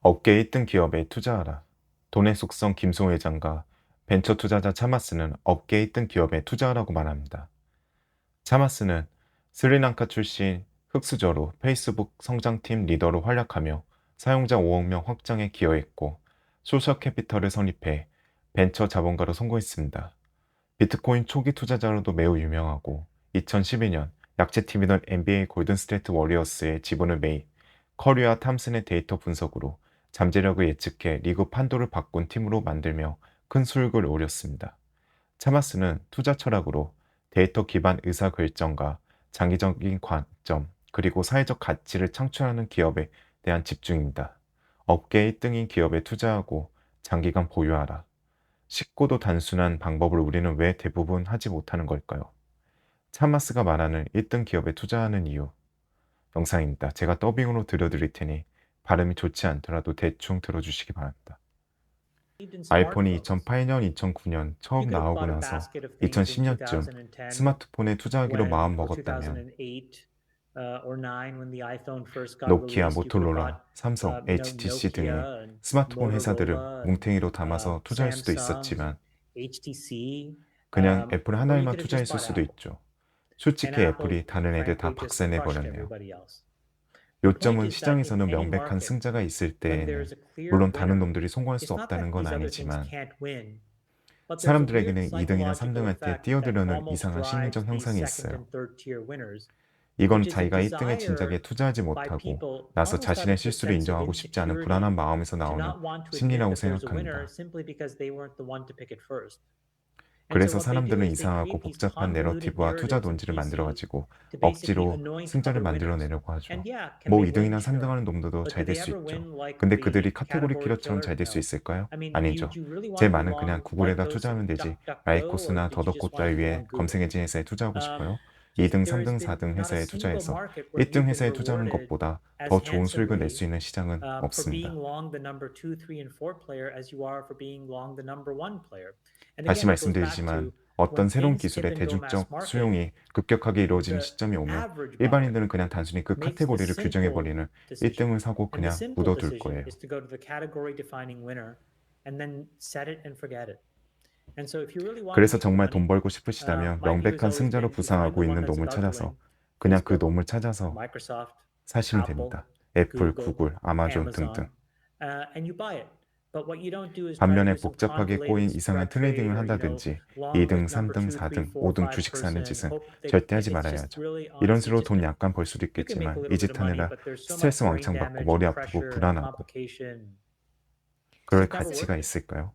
업계 1등 기업에 투자하라. 돈의 속성 김소 회장과 벤처 투자자 차마스는 업계 1등 기업에 투자하라고 말합니다. 차마스는 스리랑카 출신 흑수저로 페이스북 성장팀 리더로 활약하며 사용자 5억 명 확장에 기여했고 소셜 캐피털을 설립해 벤처 자본가로 성공했습니다. 비트코인 초기 투자자로도 매우 유명하고 2012년 약체팀이던 NBA 골든스테이트 워리어스의 지분을 매입, 커리와 탐슨의 데이터 분석으로 잠재력을 예측해 리그 판도를 바꾼 팀으로 만들며 큰 수익을 올렸습니다. 차마스는 투자 철학으로 데이터 기반 의사 결정과 장기적인 관점 그리고 사회적 가치를 창출하는 기업에 대한 집중입니다. 업계 1등인 기업에 투자하고 장기간 보유하라. 쉽고도 단순한 방법을 우리는 왜 대부분 하지 못하는 걸까요? 차마스가 말하는 1등 기업에 투자하는 이유. 영상입니다. 제가 더빙으로 들려드릴 테니 발음이 좋지 않더라도 대충 들어주시기 바랍니다. 아이폰이 2008년, 2009년 처음 나오고 나서 2010년쯤 스마트폰에 투자하기로 마음 먹었다면 노키아, 모토로라, 삼성, HTC 등의 스마트폰 회사들을 뭉탱이로 담아서 투자할 수도 있었지만 그냥 애플 하나에만 투자했을 수도 있죠. 솔직히 애플이 다른 애들 다 박살내 버렸네요. 요점은 시장에서는 명백한 승자가 있을 때에는 물론 다른 놈들이 성공할 수 없다는 건 아니지만 사람들에게는 2등이나 3등한테 뛰어들려는 이상한 심리적 현상이 있어요. 이건 자기가 1등의 진작에 투자하지 못하고 나서 자신의 실수를 인정하고 싶지 않은 불안한 마음에서 나오는 심리라고 생각합니다. 그래서 사람들은 이상하고 복잡한 내러티브와 투자 논지를 만들어가지고 억지로 승자를 만들어내려고 하죠. 뭐 2등이나 3등 하는 놈들도 잘 될 수 있죠. 근데 그들이 카테고리 킬러처럼 잘 될 수 있을까요? 아니죠. 제 말은 그냥 구글에다 투자하면 되지 라이코스나 더더코 따위에 검색 엔진 회사에 투자하고 싶어요? 2등, 3등, 4등 회사에 투자해서 1등 회사에 투자하는 것보다 더 좋은 수익을 낼 수 있는 시장은 없습니다. 다시 말씀드리지만 어떤 새로운 기술의 대중적 수용이 급격하게 이루어지는 시점이 오면 일반인들은 그냥 단순히 그 카테고리를 규정해버리는 1등을 사고 그냥 묻어둘 거예요. 그래서 정말 돈 벌고 싶으시다면 명백한 승자로 부상하고 있는 놈을 찾아서 그냥 그 놈을 찾아서 사시면 됩니다. 애플, 구글, 아마존 등등. 반면에 복잡하게 꼬인 이상한 트레이딩을 한다든지 2등, 3등, 4등, 5등 주식 사는 짓은 절대 하지 말아야 하죠. 이런 식으로 돈 약간 벌 수도 있겠지만 이 짓 하느라 스트레스 왕창 받고 머리 아프고 불안하고 그럴 가치가 있을까요?